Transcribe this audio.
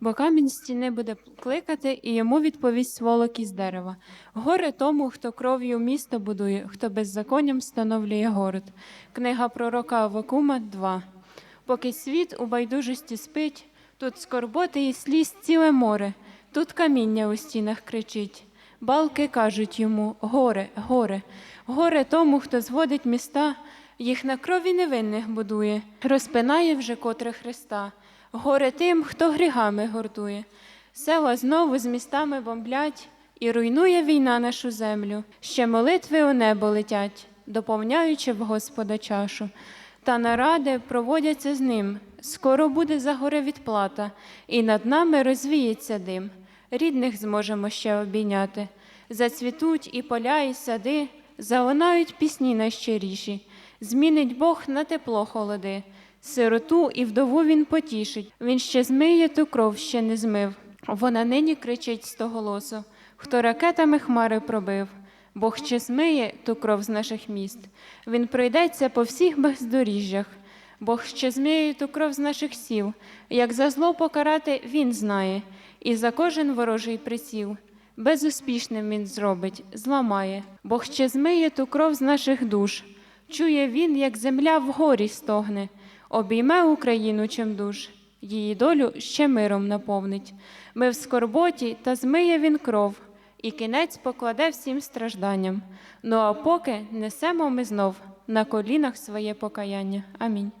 бо камінь стіни буде кликати, і йому відповість сволок із дерева. Горе тому, хто кров'ю місто будує, хто беззаконням встановлює город. Книга пророка Авакума 2. Поки світ у байдужості спить, тут скорботи і сліз ціле море, тут каміння у стінах кричить. Балки кажуть йому: горе, горе, горе тому, хто зводить міста, їх на крові невинних будує, розпинає вже котре Христа. Горе тим, хто гріхами гортує. Села знову з містами бомблять, і руйнує війна нашу землю. Ще молитви у небо летять, доповняючи в Господа чашу. Та наради проводяться з ним. Скоро буде за горе відплата, і над нами розвіється дим. Рідних зможемо ще обійняти. Зацвітуть і поля, і сади, залунають пісні найщиріші. Змінить Бог на тепло холоди. Сироту і вдову він потішить. Він ще змиє ту кров, ще не змив. Вона нині кричить стоголосо, хто ракетами хмари пробив. Бог ще змиє ту кров з наших міст. Він пройдеться по всіх бездоріжжях. Бог ще зміє ту кров з наших сіл. Як за зло покарати, він знає, і за кожен ворожий приціл. Безуспішним він зробить, зламає. Бог ще змиє ту кров з наших душ. Чує він, як земля вгорі стогне, обійме Україну чимдуж, її долю ще миром наповнить. Ми в скорботі, та змиє він кров, і кінець покладе всім стражданням. Ну а поки несемо ми знов на колінах своє покаяння. Амінь.